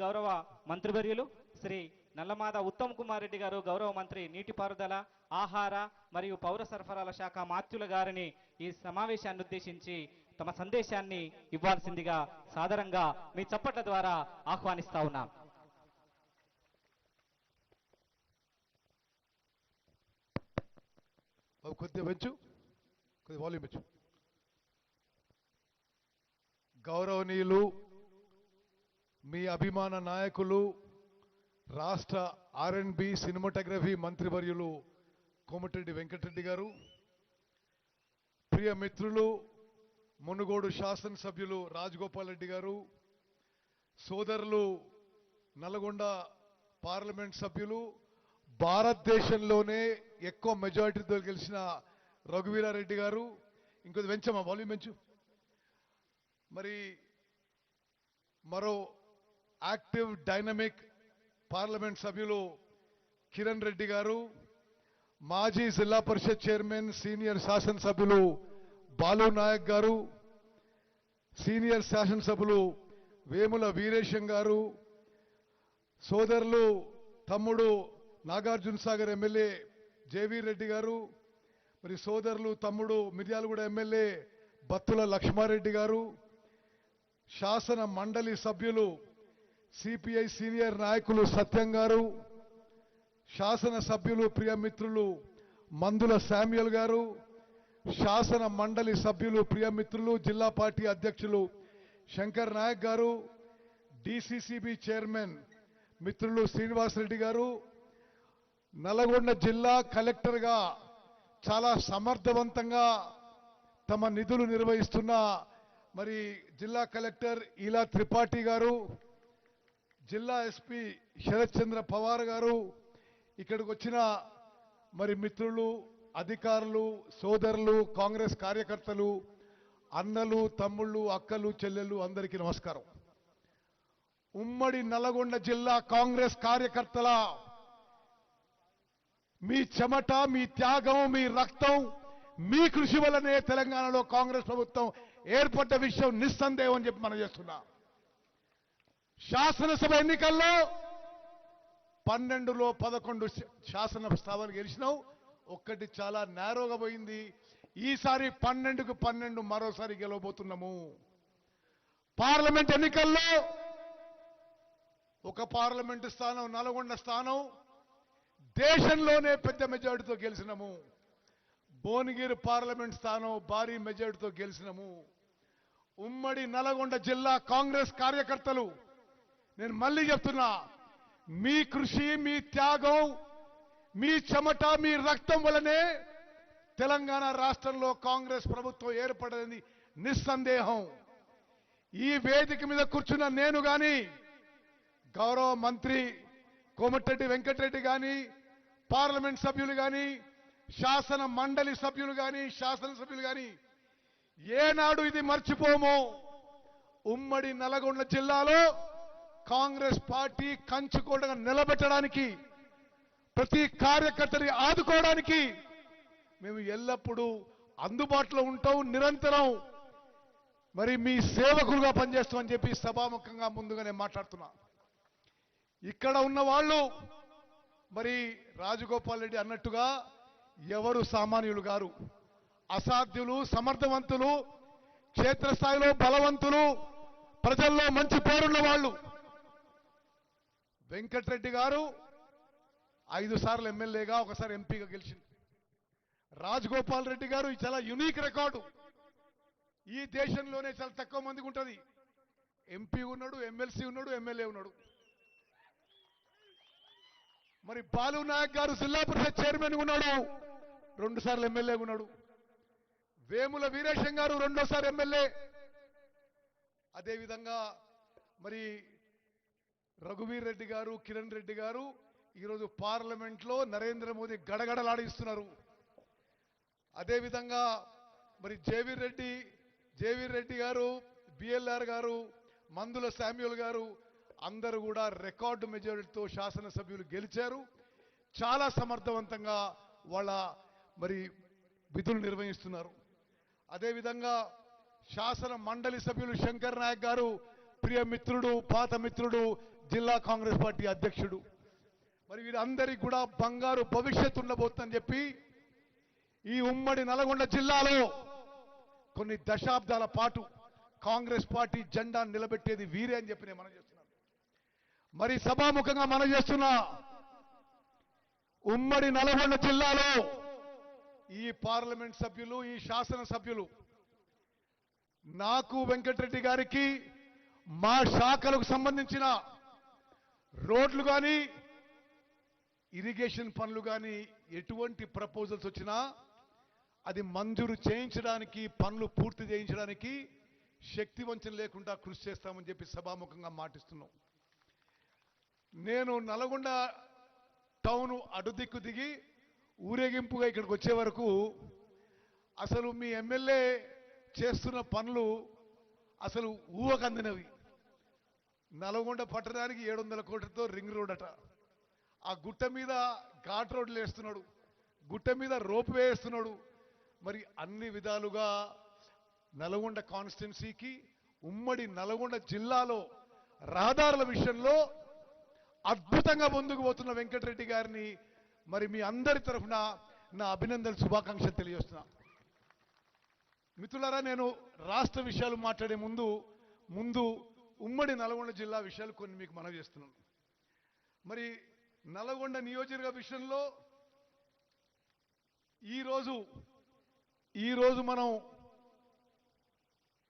గౌరవ మంత్రివర్యులు శ్రీ నల్లమాద ఉత్తమ్ కుమార్ రెడ్డి గారు గౌరవ మంత్రి నీటిపారుదల ఆహార మరియు పౌర సరఫరాల శాఖ మాత్యుల గారిని ఈ సమావేశాన్ని ఉద్దేశించి తమ సందేశాన్ని ఇవ్వాల్సిందిగా సాధారణంగా మీ చప్పట్ల ద్వారా ఆహ్వానిస్తా ఉన్నాం. కొద్దిగా పెంచు వాల్యూమ్ పెంచు. గౌరవనీయులు మీ అభిమాన నాయకులు రాష్ట్ర ఆర్ అండ్ బి సినిమాటోగ్రఫీ మంత్రివర్యులు కోమటిరెడ్డి వెంకటరెడ్డి గారు ప్రియ మిత్రులు మునుగోడు శాసనసభ్యులు రాజగోపాల్ రెడ్డి గారు సోదరులు నల్గొండ పార్లమెంట్ సభ్యులు భారతదేశంలోనే ఎక్కువ మెజారిటీతో గెలిచిన రఘువీరారెడ్డి గారు. ఇంకొద్ది పెంచమా వాల్యూమ్ పెంచు మరి మరో యాక్టివ్ డైనమిక్ పార్లమెంట్ సభ్యులు కిరణ్ రెడ్డి గారు మాజీ జిల్లా పరిషత్ చైర్మన్ సీనియర్ శాసనసభ్యులు బాలు నాయక్ గారు సీనియర్ శాసనసభ్యులు వేముల వీరేశం గారు సోదరులు తమ్ముడు నాగార్జున సాగర్ ఎమ్మెల్యే జేవీ రెడ్డి గారు మరి సోదరులు తమ్ముడు మిర్యాలగూడ ఎమ్మెల్యే బత్తుల లక్ష్మారెడ్డి గారు శాసన మండలి సభ్యులు సిపిఐ సీనియర్ నాయకులు సత్యం గారు శాసన సభ్యులు ప్రియమిత్రులు మందుల శామ్యుల్ గారు శాసన మండలి సభ్యులు ప్రియమిత్రులు జిల్లా పార్టీ అధ్యక్షులు శంకర్ నాయక్ గారు డిసిసిబి చైర్మన్ మిత్రులు శ్రీనివాసరెడ్డి గారు. నల్గొండ జిల్లా కలెక్టర్గా చాలా సమర్థవంతంగా తమ నిధులు నిర్వహిస్తున్న మరి జిల్లా కలెక్టర్ ఇలా త్రిపాఠి గారు జిల్లా ఎస్పీ శరత్చంద్ర పవార్ గారు ఇక్కడికి వచ్చిన మరి మిత్రులు అధికారులు సోదరులు కాంగ్రెస్ కార్యకర్తలు అన్నలు తమ్ముళ్ళు అక్కలు చెల్లెళ్ళు అందరికీ నమస్కారం. ఉమ్మడి నల్గొండ జిల్లా కాంగ్రెస్ కార్యకర్తల మీ చెమట మీ త్యాగం మీ రక్తం మీ కృషి వల్లనే తెలంగాణలో కాంగ్రెస్ ప్రభుత్వం ఏర్పడ్డ విషయం నిస్సందేహం అని చెప్పి మనం చేస్తున్నా. శాసనసభ ఎన్నికల్లో పన్నెండులో పదకొండు శాసన స్థానాలు గెలిచినావు. ఒక్కటి చాలా నేరోగా పోయింది. ఈసారి పన్నెండుకు పన్నెండు మరోసారి గెలవబోతున్నాము. పార్లమెంట్ ఎన్నికల్లో ఒక పార్లమెంటు స్థానం నల్గొండ స్థానం దేశంలోనే పెద్ద మెజార్టీతో గెలిచినాము. భువనగిరి పార్లమెంట్ స్థానం భారీ మెజార్టీతో గెలిచినాము. ఉమ్మడి నల్గొండ జిల్లా కాంగ్రెస్ కార్యకర్తలు నేను మళ్ళీ చెప్తున్నా మీ కృషి మీ త్యాగం మీ చెమట మీ రక్తం వలనే తెలంగాణ రాష్ట్రంలో కాంగ్రెస్ ప్రభుత్వం ఏర్పడింది నిస్సందేహం. ఈ వేదిక మీద కూర్చున్న నేను గాని గౌరవ మంత్రి కోమటిరెడ్డి వెంకటరెడ్డి గాని పార్లమెంట్ సభ్యులు గాని శాసన మండలి సభ్యులు గాని శాసనసభ్యులు గాని ఏనాడు ఇది మర్చిపోమో. ఉమ్మడి నల్గొండ జిల్లాలో కాంగ్రెస్ పార్టీ కంచుకోటగా నిలబెట్టడానికి ప్రతి కార్యకర్తని ఆదుకోవడానికి మేము ఎల్లప్పుడూ అందుబాటులో ఉంటాం నిరంతరం. మరి మీ సేవకులుగా పనిచేస్తామని చెప్పి సభాముఖంగా ముందుగానే మాట్లాడుతున్నా. ఇక్కడ ఉన్న వాళ్ళు మరి రాజగోపాల్ రెడ్డి అన్నట్టుగా ఎవరు సామాన్యులు గారు? అసాధ్యులు సమర్థవంతులు క్షేత్రస్థాయిలో బలవంతులు ప్రజల్లో మంచి పేరున్న వాళ్ళు. వెంకటరెడ్డి గారు ఐదు సార్లు ఎమ్మెల్యేగా ఒకసారి ఎంపీగా గెలిచింది. రాజగోపాల్ రెడ్డి గారు ఇది చాలా యునీక్ రికార్డు ఈ దేశంలోనే చాలా తక్కువ మందికి ఉంటుంది. ఎంపీ ఉన్నాడు ఎమ్మెల్సీ ఉన్నాడు ఎమ్మెల్యే ఉన్నాడు. మరి బాలు నాయక్ గారు జిల్లా పరిషత్ చైర్మన్ ఉన్నాడు. రెండు సార్లు ఎమ్మెల్యే ఉన్నాడు. వేముల వీరేశం గారు రెండోసారి ఎమ్మెల్యే. అదేవిధంగా మరి రఘువీర్ రెడ్డి గారు కిరణ్ రెడ్డి గారు ఈరోజు పార్లమెంట్లో నరేంద్ర మోదీ గడగడలాడిస్తున్నారు. అదేవిధంగా మరి జేవీర్ రెడ్డి జేవీర్ రెడ్డి గారు బిఎల్ఆర్ గారు మందుల శామ్యుల్ గారు అందరూ కూడా రికార్డు మెజారిటీతో శాసనసభ్యులు గెలిచారు. చాలా సమర్థవంతంగా వాళ్ళ మరి విధులు నిర్వహిస్తున్నారు. అదేవిధంగా శాసన మండలి సభ్యులు శంకర్ నాయక్ గారు ప్రియ మిత్రుడు పాత మిత్రుడు జిల్లా కాంగ్రెస్ పార్టీ అధ్యక్షుడు. మరి వీరందరికీ కూడా బంగారు భవిష్యత్తు ఉండబోతుందని చెప్పి ఈ ఉమ్మడి నల్గొండ జిల్లాలో కొన్ని దశాబ్దాల పాటు కాంగ్రెస్ పార్టీ జెండా నిలబెట్టేది వీరే అని చెప్పి నేను మనం చేస్తున్నాను. మరి సభాముఖంగా మనం చేస్తున్నా ఉమ్మడి నల్గొండ జిల్లాలో ఈ పార్లమెంట్ సభ్యులు ఈ శాసన సభ్యులు నాకు వెంకటరెడ్డి గారికి మా శాఖలకు సంబంధించిన రోడ్లు కానీ ఇరిగేషన్ పనులు కానీ ఎటువంటి ప్రపోజల్స్ వచ్చినా అది మంజూరు చేయించడానికి పనులు పూర్తి చేయించడానికి శక్తి వంచన లేకుండా కృషి చేస్తామని చెప్పి సభాముఖంగా మాటిస్తున్నాం. నేను నల్గొండ టౌన్ అడుదిక్కు దిగి ఊరేగింపుగా ఇక్కడికి వచ్చే వరకు అసలు మీ ఎమ్మెల్యే చేస్తున్న పనులు అసలు ఊహకందినవి. నల్గొండ పట్టణానికి ఏడు వందల కోట్లతో రింగ్ రోడ్ అట. ఆ గుట్ట మీద ఘాట్ రోడ్లు వేస్తున్నాడు. గుట్ట మీద రోప్ వేస్తున్నాడు. మరి అన్ని విధాలుగా నల్గొండ కాన్స్టిట్యున్సీకి ఉమ్మడి నల్గొండ జిల్లాలో రహదారుల విషయంలో అద్భుతంగా ముందుకు పోతున్న వెంకటరెడ్డి గారిని మరి మీ అందరి తరఫున నా అభినందన శుభాకాంక్షలు తెలియజేస్తున్నా. మిత్రులారా నేను రాష్ట్ర విషయాలు మాట్లాడే ముందు ముందు ఉమ్మడి నల్గొండ జిల్లా విషయాలు కొన్ని మీకు మనవి చేస్తున్నాను మరి నల్గొండ నియోజకవర్గ విషయంలో ఈరోజు ఈరోజు మనం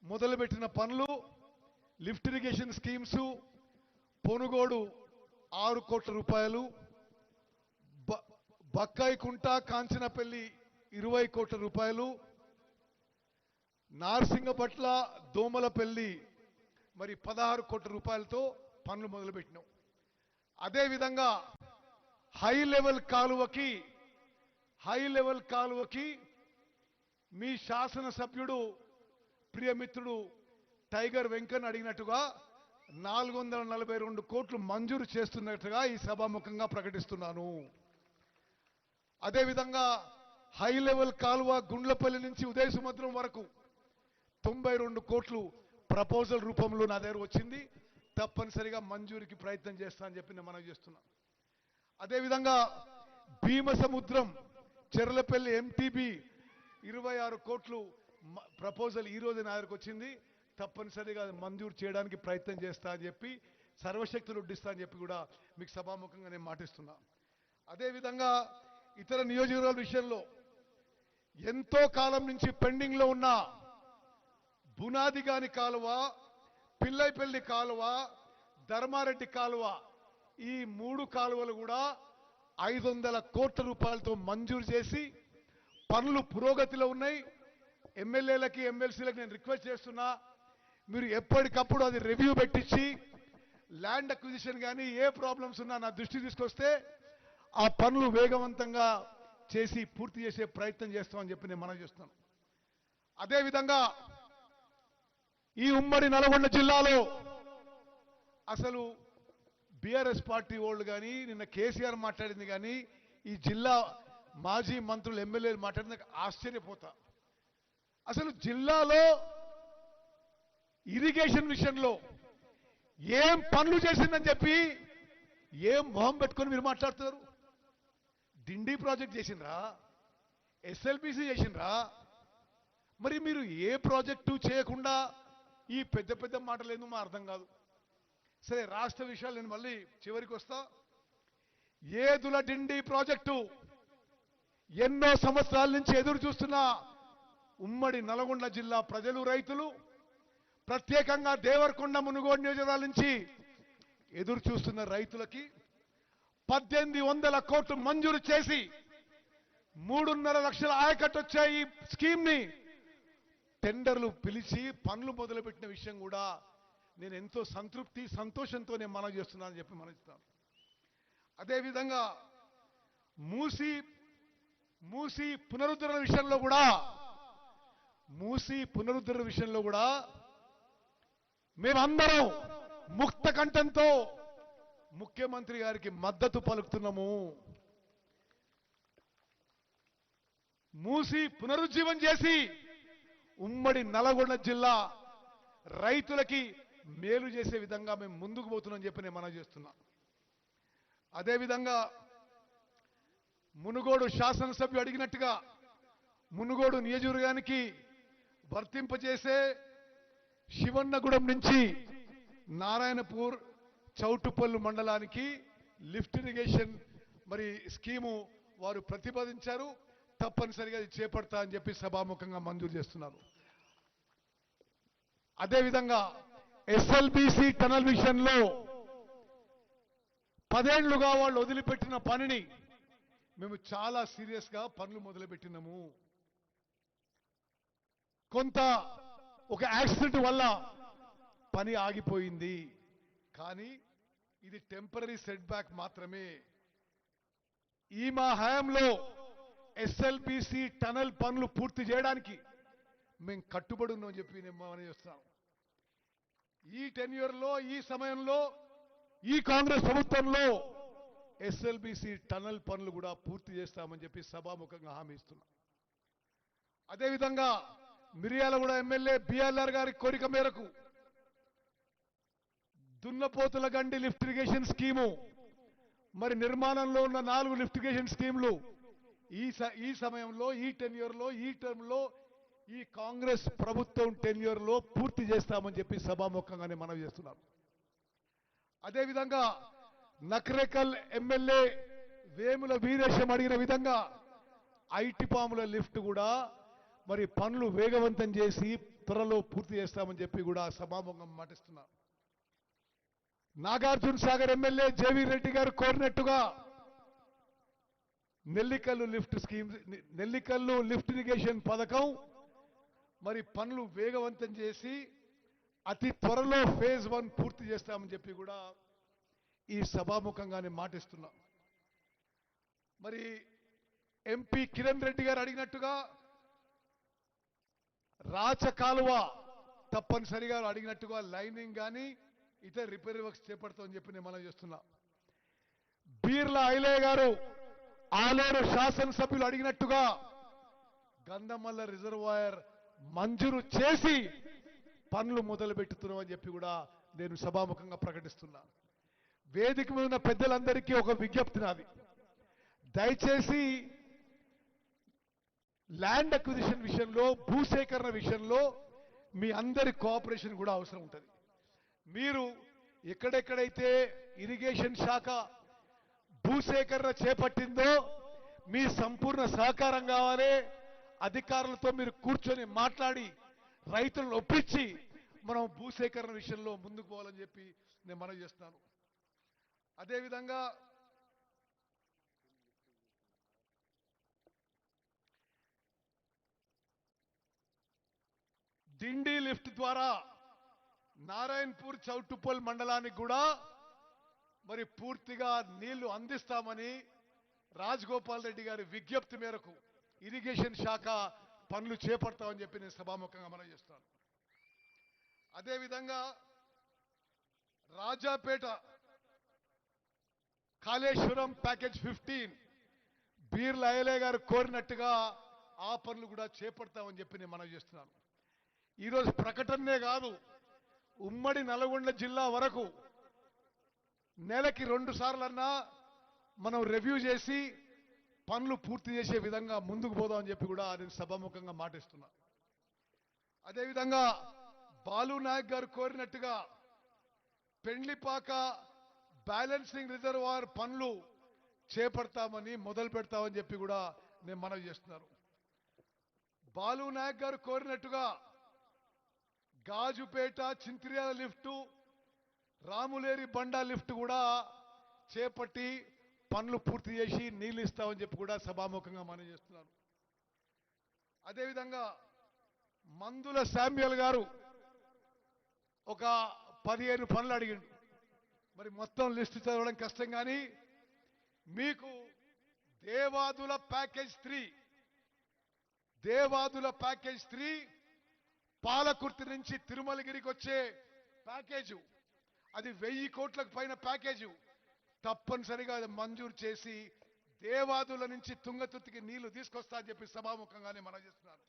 మొదలుపెట్టిన పనులు లిఫ్ట్ ఇరిగేషన్ స్కీమ్స్ పొనుగోడు ఆరు కోట్ల రూపాయలు బ- బక్కాయికుంట కాంచనపల్లి ఇరవై కోట్ల రూపాయలు నార్సింగపట్ల దోమలపల్లి మరి పదహారు కోట్ల రూపాయలతో పనులు మొదలుపెట్టినాం. అదేవిధంగా హై లెవెల్ కాలువకి హై లెవెల్ కాలువకి మీ శాసనసభ్యుడు ప్రియమిత్రుడు టైగర్ వెంకన్ అడిగినట్టుగా నాలుగు వందల నలభై రెండు కోట్లు మంజూరు చేస్తున్నట్టుగా ఈ సభాముఖంగా ప్రకటిస్తున్నాను. అదేవిధంగా హై లెవెల్ కాలువ గుండ్లపల్లి నుంచి ఉదయ సముద్రం వరకు తొంభై రెండు కోట్లు ప్రపోజల్ రూపంలో నా దగ్గర వచ్చింది. తప్పనిసరిగా మంజూరికి ప్రయత్నం చేస్తా అని చెప్పి నేను చేస్తున్నాం చేస్తున్నా. అదేవిధంగా భీమసముద్రం చెర్లపల్లి ఎంటీబీ ఇరవై ఆరు కోట్లు ప్రపోజల్ ఈ రోజు నా దగ్గరకు వచ్చింది. తప్పనిసరిగా మంజూరు చేయడానికి ప్రయత్నం చేస్తా అని చెప్పి సర్వశక్తులు ఉడ్డిస్తా అని చెప్పి కూడా మీకు సభాముఖంగా నేను మాటిస్తున్నా. అదేవిధంగా ఇతర నియోజకవర్గాల విషయంలో ఎంతో కాలం నుంచి పెండింగ్లో ఉన్న బునాదిగాని కాలువ పిల్లైపల్లి కాలువ ధర్మారెడ్డి కాలువ ఈ మూడు కాలువలు కూడా ఐదు వందల కోట్ల రూపాయలతో మంజూరు చేసి పనులు పురోగతిలో ఉన్నాయి. ఎమ్మెల్యేలకి ఎమ్మెల్సీలకు నేను రిక్వెస్ట్ చేస్తున్నా మీరు ఎప్పటికప్పుడు అది రివ్యూ పెట్టించి ల్యాండ్ అక్విజిషన్ కానీ ఏ ప్రాబ్లమ్స్ ఉన్నా నా దృష్టి తీసుకొస్తే ఆ పనులు వేగవంతంగా చేసి పూర్తి చేసే ప్రయత్నం చేస్తామని చెప్పి నేను మనం చేస్తున్నాను. అదేవిధంగా ఈ ఉమ్మడి నల్గొండ జిల్లాలో అసలు బీఆర్ఎస్ పార్టీ వాళ్ళు కానీ నిన్న కేసీఆర్ మాట్లాడింది కానీ ఈ జిల్లా మాజీ మంత్రులు ఎమ్మెల్యేలు మాట్లాడింది నాకు ఆశ్చర్యపోతా. అసలు జిల్లాలో ఇరిగేషన్ విషయంలో ఏం పనులు చేసిందని చెప్పి ఏం మొహం పెట్టుకొని మీరు మాట్లాడుతున్నారు? డిండి ప్రాజెక్ట్ చేసిండ్రా? ఎస్ఎల్బిసి చేసిండ్రా? మరి మీరు ఏ ప్రాజెక్టు చేయకుండా ఈ పెద్ద పెద్ద మాటలు ఎందుకు మా అర్థం కాదు? సరే రాష్ట్ర విషయాలు నేను మళ్ళీ చివరికి వస్తా. ఏదుల డిండి ప్రాజెక్టు ఎన్నో సంవత్సరాల నుంచి ఎదురు చూస్తున్న ఉమ్మడి నల్గొండ జిల్లా ప్రజలు రైతులు ప్రత్యేకంగా దేవరకొండ మునుగోడు నియోజకవర్గాల నుంచి ఎదురు చూస్తున్న రైతులకి పద్దెనిమిది వందల కోట్లు మంజూరు చేసి మూడున్నర లక్షల ఆయకట్టు వచ్చే ఈ స్కీమ్ని టెండర్లు పిలిచి పనులు మొదలుపెట్టిన విషయం కూడా నేను ఎంతో సంతృప్తి సంతోషంతో నేను మనం చేస్తున్నానని చెప్పి మనం అదేవిధంగా మూసి మూసి పునరుద్ధరణ విషయంలో కూడా మూసి పునరుద్ధరణ విషయంలో కూడా మేమందరం ముక్త కంఠంతో ముఖ్యమంత్రి గారికి మద్దతు పలుకుతున్నాము. మూసి పునరుజ్జీవం చేసి ఉమ్మడి నల్గొండ జిల్లా రైతులకి మేలు చేసే విధంగా మేము ముందుకు పోతున్నాం చెప్పి నేను మనం చేస్తున్నా. అదేవిధంగా మునుగోడు శాసనసభ్యు అడిగినట్టుగా మునుగోడు నియోజకవర్గానికి వర్తింపజేసే శివన్నగూడెం నుంచి నారాయణపూర్ చౌటుపల్లు మండలానికి లిఫ్ట్ ఇరిగేషన్ మరి స్కీము వారు ప్రతిపాదించారు. తప్పనిసరిగా అది చేపడతా అని చెప్పి సభాముఖంగా మంజూరు చేస్తున్నారు. అదేవిధంగా ఎస్ఎల్బిసి టనల్ విషయంలో పదేళ్ళుగా వాళ్ళు వదిలిపెట్టిన పనిని మేము చాలా సీరియస్గా పనులు మొదలుపెట్టినాము. కొంత ఒక యాక్సిడెంట్ వల్ల పని ఆగిపోయింది. కానీ ఇది టెంపరీ సెట్ బ్యాక్ మాత్రమే. ఈ మా హయాంలో ఎస్ఎల్బిసి టనల్ పనులు పూర్తి చేయడానికి మేము కట్టుబడి ఉన్నామని చెప్పి నేను మనం చేస్తున్నాం. ఈ టెన్యూర్లో ఈ సమయంలో ఈ కాంగ్రెస్ ప్రభుత్వంలో ఎస్ఎల్బిసి టనల్ పనులు కూడా పూర్తి చేస్తామని చెప్పి సభాముఖంగా హామీ ఇస్తున్నాం. అదేవిధంగా మిర్యాలగూడ ఎమ్మెల్యే బిఎల్ఆర్ గారి కోరిక మేరకు Dunnapothula Gandi lift irrigation scheme మరి నిర్మాణంలో ఉన్న నాలుగు లిఫ్ట్ ఇరిగేషన్ స్కీములు ఈ ఈ సమయంలో ఈ టెన్యూర్లో ఈ టర్మ్లో ఈ కాంగ్రెస్ ప్రభుత్వం టెన్యూర్లో పూర్తి చేస్తామని చెప్పి సభాముఖంగానే మనం చేస్తున్నాం అదేవిధంగా నక్రేకల్ ఎమ్మెల్యే వేముల వీరేశం అడిగిన విధంగా ఐటి పాముల లిఫ్ట్ కూడా మరి పనులు వేగవంతం చేసి త్వరలో పూర్తి చేస్తామని చెప్పి కూడా సభాముఖం మాటిస్తున్నా నాగార్జున సాగర్ ఎమ్మెల్యే జేవీ రెడ్డి గారు కోరినట్టుగా Nellikallu lift scheme Nellikallu lift irrigation పథకం మరి పనులు వేగవంతం చేసి అతి త్వరలో ఫేజ్ వన్ పూర్తి చేస్తామని చెప్పి కూడా ఈ సభాముఖంగానే మాటిస్తున్నాం. మరి ఎంపీ కిరణ్ రెడ్డి గారు అడిగినట్టుగా రాచకాలువ తప్పనిసరిగా అడిగినట్టుగా లైనింగ్ కానీ ఇతర రిపేర్ వర్క్స్ చేపడతామని చెప్పి నేను మనం చేస్తున్నా. బీర్ల ఐలయ్య గారు ఆలేరు శాసనసభ్యులు అడిగినట్టుగా గంధమల్ల రిజర్వాయర్ మంజూరు చేసి పనులు మొదలు పెట్టుతున్నామని చెప్పి కూడా నేను సభాముఖంగా ప్రకటిస్తున్నా. వేదిక మీద ఉన్న పెద్దలందరికీ ఒక విజ్ఞప్తి నాది. దయచేసి ల్యాండ్ అక్విజిషన్ విషయంలో భూసేకరణ విషయంలో మీ అందరి కోఆపరేషన్ కూడా అవసరం ఉంటుంది. మీరు ఎక్కడెక్కడైతే ఇరిగేషన్ శాఖ భూసేకరణ చేపట్టిందో మీ సంపూర్ణ సహకారం కావాలి. అధికారులతో మీరు కూర్చొని మాట్లాడి రైతులను ఒప్పించి మనం భూసేకరణ విషయంలో ముందుకు పోవాలని చెప్పి నేను మనవి చేస్తున్నాను. అదేవిధంగా దిండి లిఫ్ట్ ద్వారా నారాయణపూర్ చౌటుపోల్ మండలానికి కూడా మరి పూర్తిగా నీళ్ళు అందిస్తామని రాజగోపాల్ రెడ్డి గారి విజ్ఞప్తి మేరకు ఇరిగేషన్ శాఖ పనులు చేపడతామని చెప్పి నేను సభాముఖంగా మనం చేస్తాను. అదేవిధంగా రాజాపేట కాళేశ్వరం ప్యాకేజ్ ఫిఫ్టీన్ బీర్ల లయలే గారు కోరినట్టుగా ఆ పనులు కూడా చేపడతామని చెప్పి నేను మనం చేస్తున్నాను. ఈరోజు ప్రకటనే కాదు ఉమ్మడి నల్గొండ జిల్లా వరకు నెలకి రెండు సార్లన్నా మనం రివ్యూ చేసి పనులు పూర్తి చేసే విధంగా ముందుకు పోదామని చెప్పి కూడా నేను సభాముఖంగా మాటిస్తున్నా. అదేవిధంగా బాలు నాయక్ గారు కోరినట్టుగా పెండ్లిపాక బ్యాలెన్సింగ్ రిజర్వాయర్ పనులు చేపడతామని మొదలు పెడతామని చెప్పి కూడా నేను మనవి చేస్తున్నారు. బాలు నాయక్ గారు కోరినట్టుగా గాజుపేట చింతిర్యాల లిఫ్టు రాములేరి బండా లిఫ్ట్ కూడా చేపట్టి పనులు పూర్తి చేసి నీళ్ళు ఇస్తామని చెప్పి కూడా సభాముఖంగా మనం చేస్తున్నారు. అదేవిధంగా మందుల శామ్యుల్ గారు ఒక పదిహేను పనులు అడిగిండు. మరి మొత్తం లిస్టు చదవడం కష్టం కానీ మీకు Devadula package three Devadula package three Palakurthi నుంచి తిరుమలగిరికి వచ్చే ప్యాకేజు అది వెయ్యి కోట్లకు పైన ప్యాకేజ్. తప్పనిసరిగా అది మంజూరు చేసి దేవాదుల నుంచి తుంగతుర్తికి నీళ్ళు తీసుకొస్తా అని చెప్పి సభాముఖంగానే మనం చేస్తున్నాను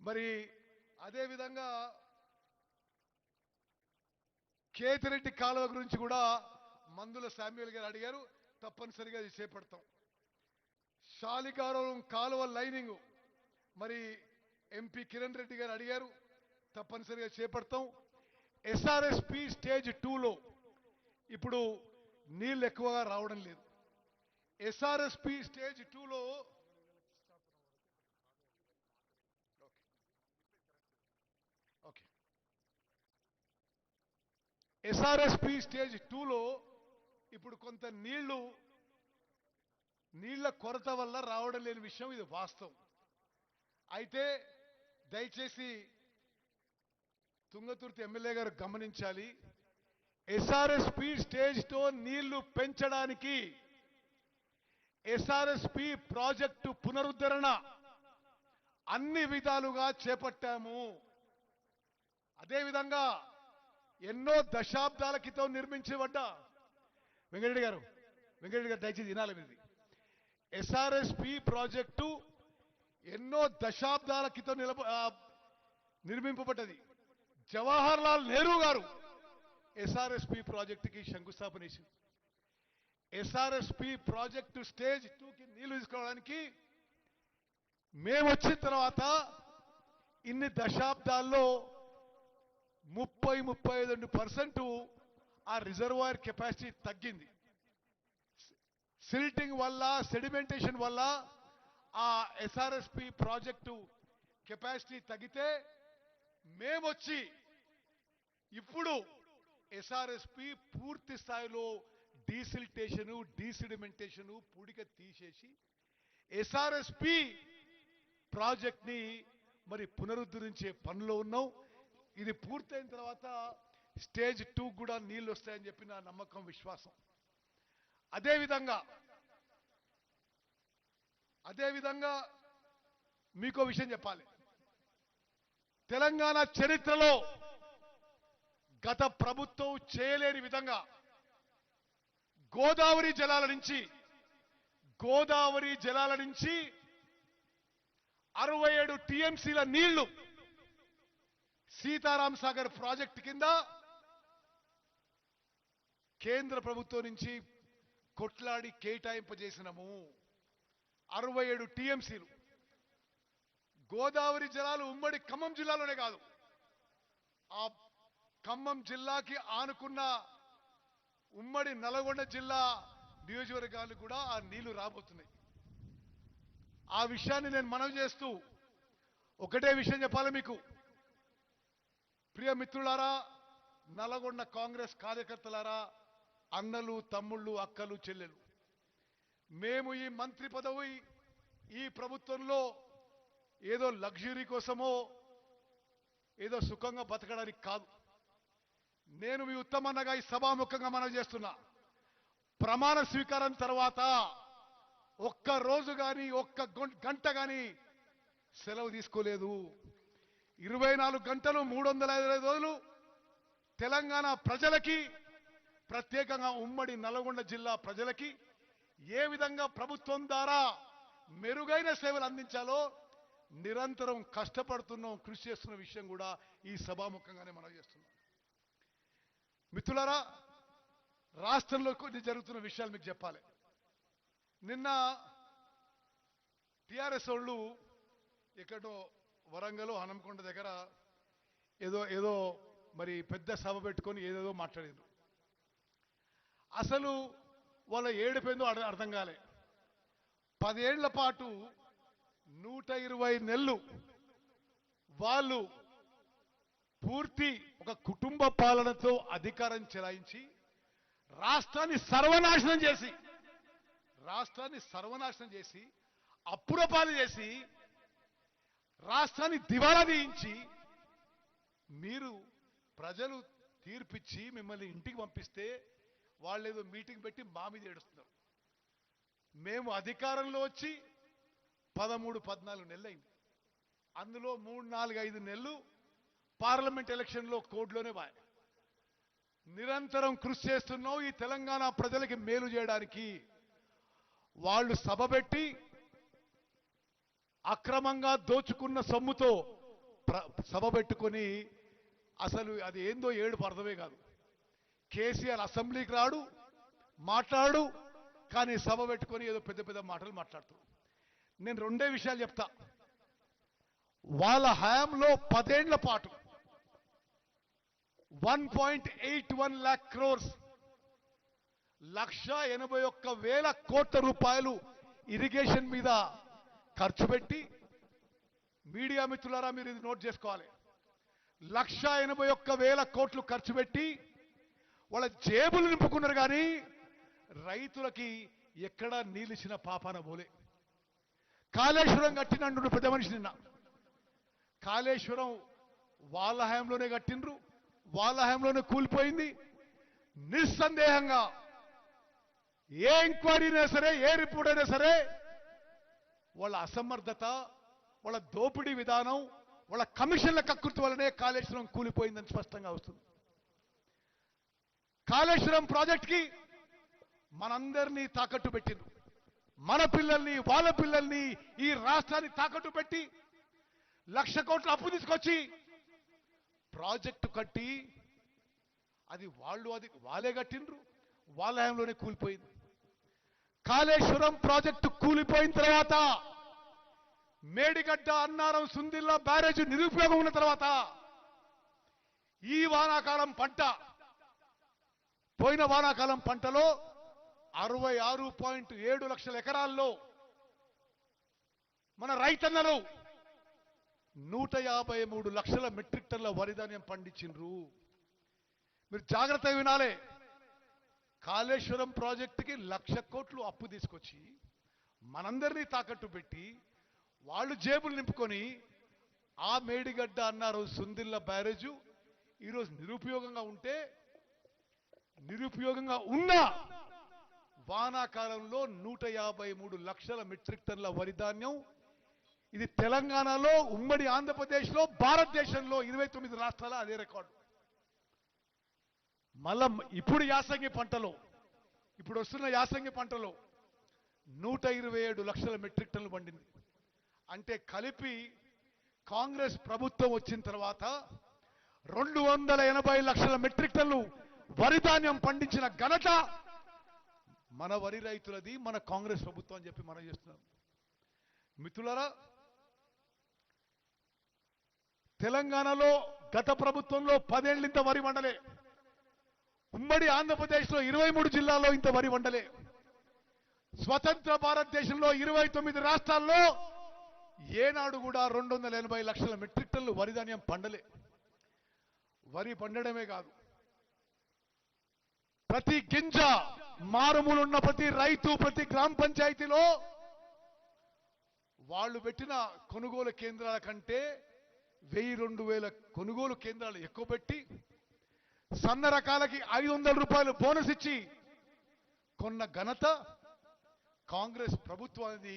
మరి అదేవిధంగా కేతిరెడ్డి కాలువ గురించి కూడా మందుల శామ్యుల్ గారు అడిగారు. తప్పనిసరిగా అది చేపడతాం. శాలికారం కాలువ లైనింగ్. మరి ఎంపీ కిరణ్ రెడ్డి గారు అడిగారు. తప్పనిసరిగా చేపడతాం. ఎస్ఆర్ఎస్పి స్టేజ్ టూలో ఇప్పుడు నీళ్ళు ఎక్కువగా రావడం లేదు. ఎస్ఆర్ఎస్పి స్టేజ్ టూలో ఓకే. ఎస్ఆర్ఎస్పి స్టేజ్ టూలో ఇప్పుడు కొంత నీళ్ళు నీళ్ళ కొరత వల్ల రావడం లేని విషయం ఇది వాస్తవం. అయితే దయచేసి తుంగతుర్తి ఎమ్మెల్యే గారు గమనించాలి. ఎస్ఆర్ఎస్పి స్టేజ్తో నీళ్ళు పెంచడానికి ఎస్ఆర్ఎస్పి ప్రాజెక్టు పునరుద్ధరణ అన్ని విధాలుగా చేపట్టాము. అదేవిధంగా ఎన్నో దశాబ్దాల క్రితం నిర్మించబడ్డ వెంకటరెడ్డి గారు వెంకటరెడ్డి గారు దయచేసి వినాలి మీది ఎస్ఆర్ఎస్పి ప్రాజెక్టు ఎన్నో దశాబ్దాల క్రితం నిలబ నిర్మింపబడ్డది. జవహర్ లాల్ నెహ్రూ గారు ఎస్ఆర్ఎస్పి ప్రాజెక్టుకి శంకుస్థాపన చేసింది ఎస్ఆర్ఎస్పి ప్రాజెక్టు స్టేజ్ టూకి నీళ్ళు తీసుకోవడానికి మేము వచ్చిన తర్వాత ఇన్ని దశాబ్దాల్లో ముప్పై ముప్పై ఐదు పర్సెంట్ ఆ రిజర్వాయర్ కెపాసిటీ తగ్గింది. సిల్టింగ్ వల్ల సెడిమెంటేషన్ వల్ల ఆ ఎస్ఆర్ఎస్పి ప్రాజెక్టు కెపాసిటీ తగ్గితే మేమొచ్చి ఇప్పుడు ఎస్ఆర్ఎస్పి పూర్తి స్థాయిలో డీసిల్టేషను డీసిడిమెంటేషను పూడిక తీసేసి ఎస్ఆర్ఎస్పి ప్రాజెక్ట్ని మరి పునరుద్ధరించే పనిలో ఉన్నాం. ఇది పూర్తయిన తర్వాత స్టేజ్ టూ కూడా నీళ్ళు వస్తాయని చెప్పి నా నమ్మకం విశ్వాసం. అదేవిధంగా అదేవిధంగా మీకో విషయం చెప్పాలి. తెలంగాణ చరిత్రలో గత ప్రభుత్వం చేయలేని విధంగా గోదావరి జలాల నుంచి గోదావరి జలాల నుంచి అరవై ఏడు టీఎంసీల నీళ్ళు సీతారాం సాగర్ ప్రాజెక్టు కింద కేంద్ర ప్రభుత్వం నుంచి కొట్లాడి కేటాయింపజేసినము. అరవై ఏడు టీఎంసీలు గోదావరి జలాలు ఉమ్మడి ఖమ్మం జిల్లాలోనే కాదు. ఆ ఖమ్మం జిల్లాకి ఆనుకున్న ఉమ్మడి నల్గొండ జిల్లా నియోజకవర్గాలు కూడా ఆ నీళ్ళు రాబోతున్నాయి. ఆ విషయాన్ని నేను మనవి చేస్తూ ఒకటే విషయం చెప్పాలి మీకు. ప్రియ మిత్రులారా నల్గొండ కాంగ్రెస్ కార్యకర్తలారా అన్నలు తమ్ముళ్ళు అక్కలు చెల్లెలు మేము ఈ మంత్రి పదవి ఈ ప్రభుత్వంలో ఏదో లగ్జరీ కోసమో ఏదో సుఖంగా బతకడానికి కాదు. నేను మీ ఉత్తమన్నగా ఈ సభాముఖంగా మనం చేస్తున్నా. ప్రమాణ స్వీకారం తర్వాత ఒక్క రోజు కానీ ఒక్క గంట కానీ సెలవు తీసుకోలేదు. ఇరవై నాలుగు గంటలు మూడు వందల ఇరవై రోజులు తెలంగాణ ప్రజలకి ప్రత్యేకంగా ఉమ్మడి నల్గొండ జిల్లా ప్రజలకి ఏ విధంగా ప్రభుత్వం ద్వారా మెరుగైన సేవలు అందించాలో నిరంతరం కష్టపడుతున్నాం కృషి చేస్తున్న విషయం కూడా ఈ సభాముఖంగానే మనం చేస్తున్నాం. మిత్రులారా రాష్ట్రంలో కొన్ని జరుగుతున్న విషయాలు మీకు చెప్పాలి. నిన్న టిఆర్ఎస్ వాళ్ళు ఎక్కడో వరంగల్ హనంకొండ దగ్గర ఏదో ఏదో మరి పెద్ద సభ పెట్టుకొని ఏదేదో మాట్లాడారు అసలు వాళ్ళ ఏడిపోయిందో అర్థం కాలే. పదేళ్ళ పాటు నూట ఇరవై నెలలు వాళ్ళు పూర్తి ఒక కుటుంబ పాలనతో అధికారం చెలాయించి రాష్ట్రాన్ని సర్వనాశనం చేసి రాష్ట్రాన్ని సర్వనాశనం చేసి అప్పురపాలు చేసి రాష్ట్రాన్ని దివాలా తీయించి మీరు ప్రజలు తీర్పిచ్చి మిమ్మల్ని ఇంటికి పంపిస్తే వాళ్ళు ఏదో మీటింగ్ పెట్టి మా మీద ఏడుస్తున్నారు. మేము అధికారంలో వచ్చి పదమూడు పద్నాలుగు నెలలైంది. అందులో మూడు నాలుగు ఐదు నెలలు పార్లమెంట్ ఎలక్షన్లో కోడ్లోనే బాయ్ నిరంతరం కృషి చేస్తున్నావు ఈ తెలంగాణ ప్రజలకి మేలు చేయడానికి. వాళ్ళు సభ పెట్టి అక్రమంగా దోచుకున్న సొమ్ముతో సభ పెట్టుకొని అసలు అది ఏందో ఏడుపు అర్థమే కాదు. కేసీఆర్ అసెంబ్లీకి రాడు మాట్లాడు కానీ సభ పెట్టుకొని ఏదో పెద్ద పెద్ద మాటలు మాట్లాడుతున్నాడు. నేను రెండే విషయాలు చెప్తా. వాళ్ళ హయాంలో పదేండ్ల పాటు one point eight one lakh crores లక్ష ఎనభై ఒక్క వేల కోట్ల రూపాయలు ఇరిగేషన్ మీద ఖర్చు పెట్టి మీడియా మిత్రులారా మీరు ఇది నోట్ చేసుకోవాలి. లక్ష ఎనభై ఒక్క వేల కోట్లు ఖర్చు పెట్టి వాళ్ళ జేబులు నింపుకున్నారు కానీ రైతులకి ఎక్కడా నీళ్ళిచ్చిన పాపాన పోలే కాళేశ్వరం కట్టినండు పెద్ద మనిషి నిన్న. కాళేశ్వరం వాళ్ళ హయాంలోనే కట్టిండ్రు వాళ్ళ హయాంలోనే కూలిపోయింది. నిస్సందేహంగా ఏ ఎంక్వైరీ అయినా సరే ఏ రిపోర్ట్ అయినా సరే వాళ్ళ అసమర్థత వాళ్ళ దోపిడీ విధానం వాళ్ళ కమిషన్ల కకృతి వల్లనే కాళేశ్వరం కూలిపోయిందని స్పష్టంగా వస్తుంది. కాళేశ్వరం ప్రాజెక్ట్కి మనందరినీ తాకట్టు పెట్టిండ్రు. మన పిల్లల్ని వాళ్ళ పిల్లల్ని ఈ రాష్ట్రాన్ని తాకట్టు పెట్టి లక్ష కోట్ల అప్పు తీసుకొచ్చి ప్రాజెక్టు కట్టి అది వాళ్ళు అది వాళ్ళే కట్టిండ్రు. వాళ్ళ హయాంలోనే కూలిపోయింది. కాళేశ్వరం ప్రాజెక్టు కూలిపోయిన తర్వాత మేడిగడ్డ అన్నారం సుందిల్లా బ్యారేజ్ నిరుపయోగం ఉన్న తర్వాత ఈ వానాకాలం పంట పోయిన వానాకాలం పంటలో అరవై ఆరు పాయింట్ ఏడు లక్షల ఎకరాల్లో మన రైతన్నలు నూట యాభై మూడు లక్షల మెట్రిక్ టన్ల వరిధాన్యం పండించిండ్రు. మీరు జాగ్రత్తగా వినాలే. కాళేశ్వరం ప్రాజెక్టుకి లక్ష కోట్లు అప్పు తీసుకొచ్చి మనందరినీ తాకట్టు పెట్టి వాళ్ళు జేబులు నింపుకొని ఆ మేడిగడ్డ అన్నారు సుందిల్ల బ్యారేజు ఈరోజు నిరుపయోగంగా ఉంటే నిరుపయోగంగా ఉన్నా వానాకాలంలో నూట యాభై మూడు లక్షల మెట్రిక్ టన్ల వరి ధాన్యం. ఇది తెలంగాణలో ఉమ్మడి ఆంధ్రప్రదేశ్లో భారతదేశంలో ఇరవై తొమ్మిది రాష్ట్రాల అదే రికార్డు. మళ్ళా ఇప్పుడు యాసంగి పంటలో ఇప్పుడు వస్తున్న యాసంగి పంటలో నూట ఇరవై ఏడు లక్షల మెట్రిక్ టన్లు పండింది. అంటే కలిపి కాంగ్రెస్ ప్రభుత్వం వచ్చిన తర్వాత రెండు వందల ఎనభై లక్షల మెట్రిక్ టన్లు వరి ధాన్యం పండించిన ఘనత మన వరి రైతులది మన కాంగ్రెస్ ప్రభుత్వం అని చెప్పి మనం చేస్తున్నాం. మిత్రులరా తెలంగాణలో గత ప్రభుత్వంలో పదేళ్ళు ఇంత వరి వండలే ఉమ్మడి ఆంధ్రప్రదేశ్లో ఇరవై మూడు జిల్లాల్లో ఇంత వరి వండలే స్వతంత్ర భారతదేశంలో ఇరవై తొమ్మిది రాష్ట్రాల్లో ఏనాడు కూడా రెండు వందల ఎనభై లక్షల మెట్రిక్ టన్లు వరి ధాన్యం పండలే. వరి పండడమే కాదు ప్రతి గింజ మారుమూలున్న ప్రతి రైతు ప్రతి గ్రామ పంచాయతీలో వాళ్ళు పెట్టిన కొనుగోలు కేంద్రాల కంటే వెయ్యి రెండు వేల కొనుగోలు కేంద్రాలు ఎక్కువ పెట్టి సన్న రకాలకి ఐదు వందల రూపాయలు బోనస్ ఇచ్చి కొన్న ఘనత కాంగ్రెస్ ప్రభుత్వానికి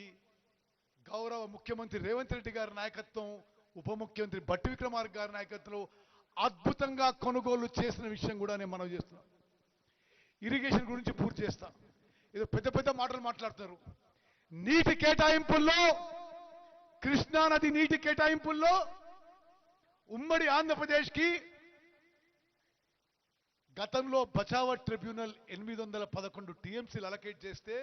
గౌరవ ముఖ్యమంత్రి రేవంత్ రెడ్డి గారి నాయకత్వం ఉప ముఖ్యమంత్రి బట్టి విక్రమార్క గారి నాయకత్వంలో అద్భుతంగా కొనుగోలు చేసిన విషయం కూడా నేను మనం చేస్తున్నాం ఇరిగేషన్ గురించి పూర్తి చేస్తా. ఏదో పెద్ద పెద్ద మాటలు మాట్లాడతారు. నీటి కేటాయింపుల్లో కృష్ణా నది నీటి కేటాయింపుల్లో ఉమ్మడి ఆంధ్రప్రదేశ్కి గతంలో బచావ ట్రిబ్యునల్ ఎనిమిది వందల పదకొండు టీఎంసీలు అలకేట్ చేస్తే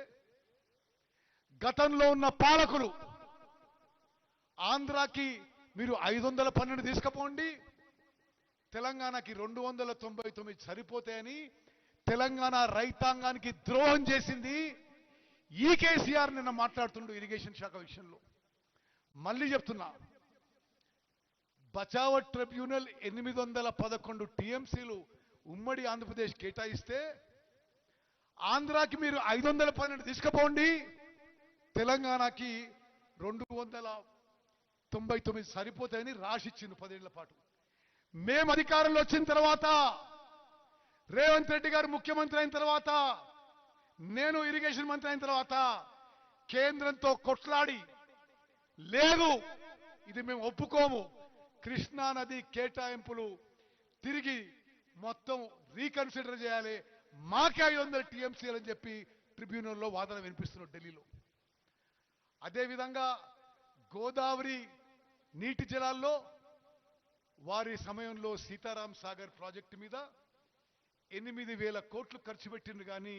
గతంలో ఉన్న పాలకులు ఆంధ్రాకి మీరు ఐదు వందల పన్నెండు తీసుకుపోండి తెలంగాణకి రెండు వందల తొంభై తొమ్మిది సరిపోతాయని తెలంగాణ రైతాంగానికి ద్రోహం చేసింది ఈ కేసీఆర్ నిన్న మాట్లాడుతుండు ఇరిగేషన్ శాఖ విషయంలో. మళ్ళీ చెప్తున్నా బచావ ట్రిబ్యునల్ ఎనిమిది వందల పదకొండు టీఎంసీలు ఉమ్మడి ఆంధ్రప్రదేశ్ కేటాయిస్తే ఆంధ్రాకి మీరు ఐదు వందల పన్నెండు తీసుకుపోండి తెలంగాణకి రెండు వందల తొంభై తొమ్మిది సరిపోతాయని రాసిచ్చింది పదేళ్ళ పాటు. మేము అధికారంలో వచ్చిన తర్వాత రేవంత్ రెడ్డి గారు ముఖ్యమంత్రి అయిన తర్వాత నేను ఇరిగేషన్ మంత్రి అయిన తర్వాత కేంద్రంతో కొట్లాడి లేదు ఇది మేము ఒప్పుకోము. కృష్ణా నది కేటాయింపులు తిరిగి మొత్తం రీకన్సిడర్ చేయాలి. మాకే ఐదు వందల టీఎంసీలు అని చెప్పి ట్రిబ్యునల్లో వాదన వినిపిస్తున్నారు ఢిల్లీలో. అదేవిధంగా గోదావరి నీటి జలాల్లో వారి సమయంలో సీతారాం సాగర్ ప్రాజెక్టు మీద ఎనిమిది వేల కోట్లు ఖర్చు పెట్టిండు కానీ